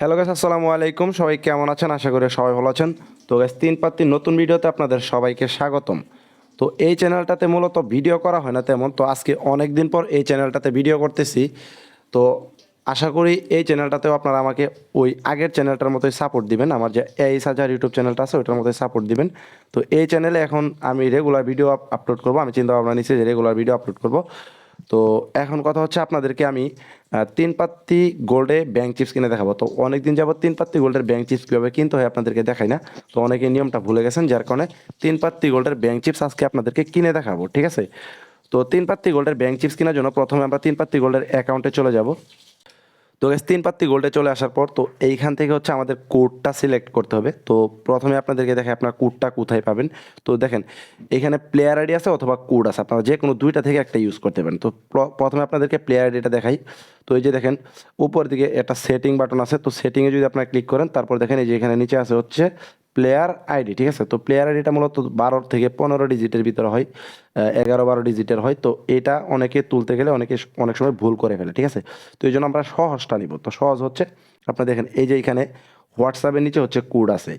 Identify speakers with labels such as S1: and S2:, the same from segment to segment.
S1: Hello গাছ আসসালামু আলাইকুম। সবাই কেমন আছেন? আশা করি সবাই ভালো আছেন। তো গাছ তিন পাত্তির নতুন ভিডিওতে আপনাদের সবাইকে স্বাগতম। তো এই চ্যানেলটাতে মূলত ভিডিও করা হয় না তেমন। তো আজকে অনেক দিন পর এই চ্যানেলটাতে ভিডিও করতেছি। তো আশা করি এই চ্যানেলটাতেও আপনারা আমাকে ওই আগের চ্যানেলটার মতোই সাপোর্ট দিবেন। আমার যে এইস হাজার ইউটিউব চ্যানেলটা আছে, ওইটার মতোই সাপোর্ট দিবেন। তো এই চ্যানেলে এখন আমি রেগুলার ভিডিও আপলোড করব। আমি চিন্তা ভাবনা নিচ্ছি যে রেগুলার ভিডিও আপলোড করব। তো এখন কথা হচ্ছে আপনাদেরকে আমি তিন পাত্তি গোল্ডে ব্যাংক চিপস কিনে দেখাবো। তো অনেক দিন যাবত তিন পাত্তি গোল্ডের ব্যাংক চিপস কীভাবে কিনতে হয় আপনাদেরকে দেখাই না। তো অনেকে নিয়মটা ভুলে গেছেন, যার কারণে তিন পাত্তি গোল্ডের ব্যাংক চিপস আজকে আপনাদেরকে কিনে দেখাবো, ঠিক আছে? তো তিন পাত্তি গোল্ডের ব্যাংক চিপস কেনার জন্য প্রথমে আমরা তিন পাত্তি গোল্ডের অ্যাকাউন্টে চলে যাব। তো গেছে তিন পাত্রি গোল্ডে চলে আসার পর, তো এইখান থেকে হচ্ছে আমাদের কোডটা সিলেক্ট করতে হবে। তো প্রথমে আপনাদেরকে দেখে আপনার কোডটা কোথায় পাবেন। তো দেখেন, এখানে প্লেয়ার আইডি আছে অথবা কোড আছে, আপনারা যে কোনো দুইটা থেকে একটা ইউজ করতে পারেন। তো প্র- প্রথমে আপনাদেরকে প্লেয়ার আইডিটা দেখাই। তো এই যে দেখেন, উপর দিকে একটা সেটিং বাটন আছে। তো সেটিংয়ে যদি আপনারা ক্লিক করেন, তারপর দেখেন এই যে এখানে নিচে আছে হচ্ছে প্লেয়ার আইডি ঠিক আছে? তো প্লেয়ার আইডিটা মূলত বারো থেকে পনেরো ডিজিটের ভিতরে হয় এগারো বারো ডিজিটের হয়। তো এটা অনেকে তুলতে গেলে অনেকে অনেক সময় ভুল করে ফেলে, ঠিক আছে? তো এই জন্য আমরা সহজটা নিব। তো সহজ হচ্ছে আপনারা দেখেন, এই যে এখানে হোয়াটসঅ্যাপের নিচে হচ্ছে কোড আছে।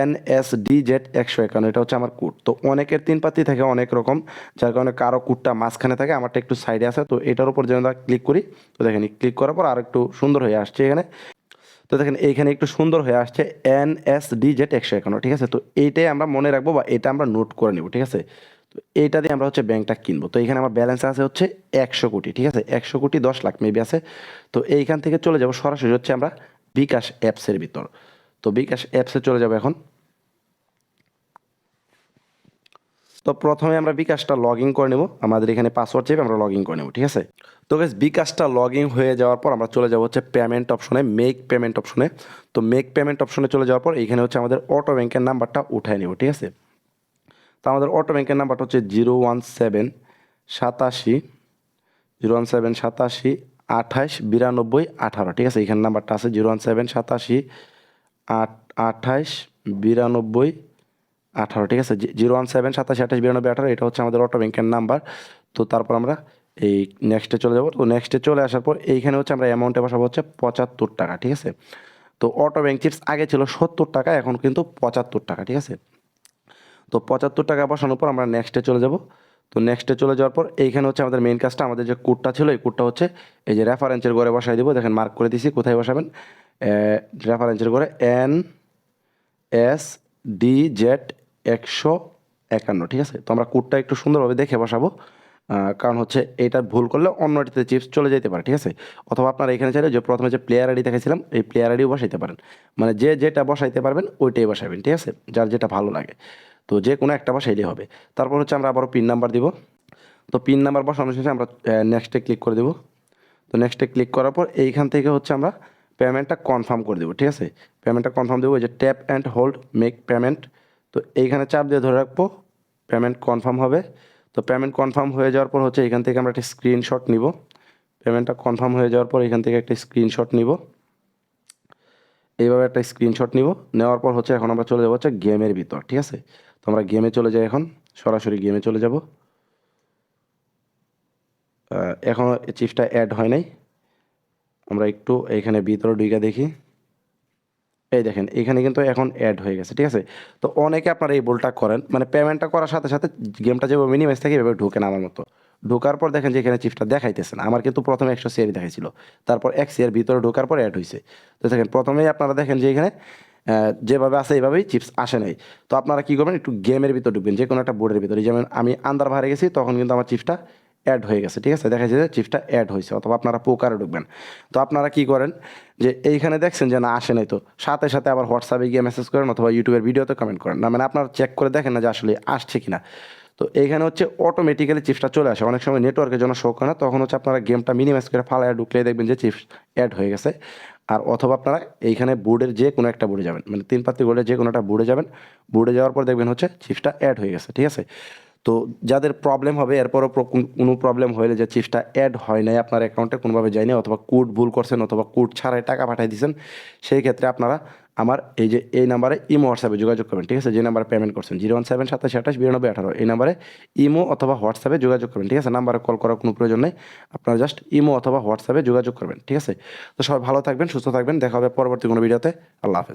S1: এন এস ডি জেড একশো একান্ন, এটা হচ্ছে আমার কোড তো অনেকের তিন পাতি থাকে অনেক রকম, যার কারণে কারও কোডটা মাঝখানে থাকে, আমারটা একটু সাইডে আছে। তো এটার উপর যেন ক্লিক করি, তো দেখেন ক্লিক করার পর আর একটু সুন্দর হয়ে আসছে এখানে। তো দেখেন, এইখানে একটু সুন্দর হয়ে আসছে এন এস ডি জেড একশো একান্ন, ঠিক আছে? তো এইটাই আমরা মনে রাখব বা এটা আমরা নোট করে নেব, ঠিক আছে? তো এইটা দিয়ে আমরা হচ্ছে ব্যাংকটা কিনবো। তো এখানে আমার ব্যালেন্স আছে হচ্ছে একশো কোটি, ঠিক আছে? একশো কোটি দশ লাখ মেবি আছে। তো এইখান থেকে চলে যাব সরাসরি হচ্ছে আমরা বিকাশ অ্যাপসের ভিতর। তো বিকাশ অ্যাপসে চলে যাব এখন। তো প্রথমে আমরা বিকাশটা লগ ইন করে নেব। আমাদের এখানে পাসওয়ার্ড চেপে আমরা লগ ইন করে নেব, ঠিক আছে? তো গাইস বিকাশটা লগ ইন হয়ে যাওয়ার পর আমরা চলে যাব হচ্ছে পেমেন্ট অপশনে মেক পেমেন্ট অপশনে তো মেক পেমেন্ট অপশনে চলে যাওয়ার পর এইখানে হচ্ছে আমাদের অটো ব্যাংকের নাম্বারটা উঠায় নেব, ঠিক আছে? তো আমাদের অটো ব্যাংকের নাম্বারটা হচ্ছে জিরো ওয়ান সেভেন সাতাশি জিরো ওয়ান সেভেন সাতাশি, আঠাশ, বিরানব্বই, আঠারো, ঠিক আছে? এখানে নাম্বারটা আছে জিরো ওয়ান সেভেন সাতাশি, আট, আঠাশ, বিরানব্বই আঠারো, ঠিক আছে? জিরো ওয়ান সেভেন, সাতাশি, আঠাশ, বিরানব্বই, আঠারো, এটা হচ্ছে আমাদের অটো ব্যাংকের নাম্বার তো তারপর আমরা এই নেক্সটে চলে যাব। তো নেক্সটে চলে আসার পর এইখানে হচ্ছে আমরা অ্যামাউন্টে বসাবো হচ্ছে পঁচাত্তর টাকা, ঠিক আছে? তো অটো ব্যাংক চিপস আগে ছিল সত্তর টাকা, এখন কিন্তু পঁচাত্তর টাকা, ঠিক আছে? তো পঁচাত্তর টাকা বসানোর পর আমরা নেক্সটে চলে যাব। তো নেক্সটে চলে যাওয়ার পর এইখানে হচ্ছে আমাদের মেইন কাজটা, আমাদের যে কোডটা ছিল, এই কোডটা হচ্ছে এই যে রেফারেন্সের ঘরে বসাই দিব। দেখেন মার্ক করে দিছি, কোথায় বসাবেন? রেফারেন্সের ঘরে এন এস ডি জেড একশো একান্ন, ঠিক আছে? তো আমরা কোডটা একটু সুন্দরভাবে দেখে বসাবো। কারণ হচ্ছে এটা ভুল করলে অন্যটিতে চিপস চলে যেতে পারে, ঠিক আছে? অথবা আপনারা এখানে চাইলে যে প্রথমে যে প্লেয়ার আইডি দেখেছিলাম, এই প্লেয়ার আইডিও বসাইতে পারেন। মানে যে যেটা বসাইতে পারবেন, ওইটাই বসাবেন, ঠিক আছে? যার যেটা ভালো লাগে। তো যে কোনো একটা বসাইলেই হবে। তারপর হচ্ছে আমরা আবারও পিন নাম্বার দিব। তো পিন নাম্বার বসানোর শেষে আমরা নেক্সটে ক্লিক করে দেবো। তো নেক্সটে ক্লিক করার পর এইখান থেকে হচ্ছে আমরা পেমেন্টটা কনফার্ম করে দেবো, ঠিক আছে? পেমেন্টটা কনফার্ম দেবো যে tap and hold make payment তো এইখানে চাপ দিয়ে ধরে রাখব পেমেন্ট কনফার্ম হবে। তো পেমেন্ট কনফার্ম হয়ে যাওয়ার পর হচ্ছে এখান থেকে আমরা একটা স্ক্রিনশট নিব। পেমেন্টটা কনফার্ম হয়ে যাওয়ার পর এখান থেকে একটা স্ক্রিনশট নিব। এইভাবে একটা স্ক্রিনশট নিব। নেওয়ার পর হচ্ছে এখন আমরা চলে যাব হচ্ছে গেমের ভিতর, ঠিক আছে? তো আমরা গেমে চলে যাই এখন, সরাসরি গেমে চলে যাব। এখনও চিপসটা অ্যাড হয় নাই। আমরা একটু এখানে ভিতরে ঢুকে দেখি। এই দেখেন, এখানে কিন্তু এখন অ্যাড হয়ে গেছে, ঠিক আছে? তো অনেকে আপনারা এই বোলটা করেন মানে পেমেন্টটা করার সাথে সাথে গেমটা যেভাবে মিনিমাইজ থাকে এভাবে ঢুকেন আমার মতো। ঢোকার পর দেখেন যে এখানে চিপসটা দেখাইতেছে না। আমার কিন্তু প্রথমে একশো সিয়ারি দেখাইছিল, তারপর এক সিয়ার ভিতরে ঢোকার পর অ্যাড হয়েছে তো দেখেন, প্রথমেই আপনারা দেখেন যে এখানে যেভাবে আছে এইভাবেই চিপস আসে নাই। তো আপনারা কী করবেন, একটু গেমের ভিতর ঢুকবেন যে কোনো একটা বোর্ডের ভিতরে। যেমন আমি আন্দার ভারে গেছি, তখন কিন্তু আমার চিপসটা অ্যাড হয়ে গেছে, ঠিক আছে? দেখা যায় যে চিপসটা অ্যাড হয়েছে, অথবা আপনারা পোকারে ঢুকবেন। তো আপনারা কি করেন যে এইখানে দেখছেন যে না, আসে নাই তো। সাথে সাথে আবার হোয়াটসঅ্যাপে গিয়ে মেসেজ করেন অথবা ইউটিউবের ভিডিওতে কমেন্ট করেন। না মানে আপনারা চেক করে দেখেন না যে আসলে আসছে কি না তো এইখানে হচ্ছে অটোমেটিক্যালি চিপসটা চলে আসে। অনেক সময় নেটওয়ার্কের জন্য শো করে না, তখন হচ্ছে আপনারা গেমটা মিনিমাইজ করে ফালায় ঢুকলে দেখবেন যে চিপস অ্যাড হয়ে গেছে। আর অথবা আপনারা এইখানে বোর্ডের যে কোনো একটা বোর্ডে যাবেন। মানে তিন পাত্তি বোর্ডের যে কোনো একটা বোর্ডে যাবেন। বোর্ডে যাওয়ার পর দেখবেন হচ্ছে চিপসটা অ্যাড হয়ে গেছে, ঠিক আছে? তো যাদের প্রবলেম হবে, এরপরও কোনো প্রবলেম হলে যে চিপসটা অ্যাড হয় নাই আপনার অ্যাকাউন্টে কোনোভাবে যায়নি অথবা কোড ভুল করছেন, অথবা কোড ছাড়াই টাকা পাঠিয়ে দিয়েছেন সেই ক্ষেত্রে আপনারা আমার এই যে, এই নাম্বারে ইমো হোয়াটসঅ্যাপে যোগাযোগ করবেন, ঠিক আছে? যে নাম্বারে পেমেন্ট করছেন জিরো ওয়ান সেভেন সাতাশ আঠাশ বিরানব্বই আঠারো, এই নাম্বারে ইমো অথবা হোয়াটসঅ্যাপে যোগাযোগ করবেন, ঠিক আছে? নাম্বারে কল করার কোনো প্রয়োজন নেই, আপনারা জাস্ট ইমো অথবা হোয়াটসঅ্যাপে যোগাযোগ করবেন, ঠিক আছে? তো সবাই ভালো থাকবেন, সুস্থ থাকবেন, দেখা হবে পরবর্তী কোনো ভিডিওতে আল্লাহ হাফেজ।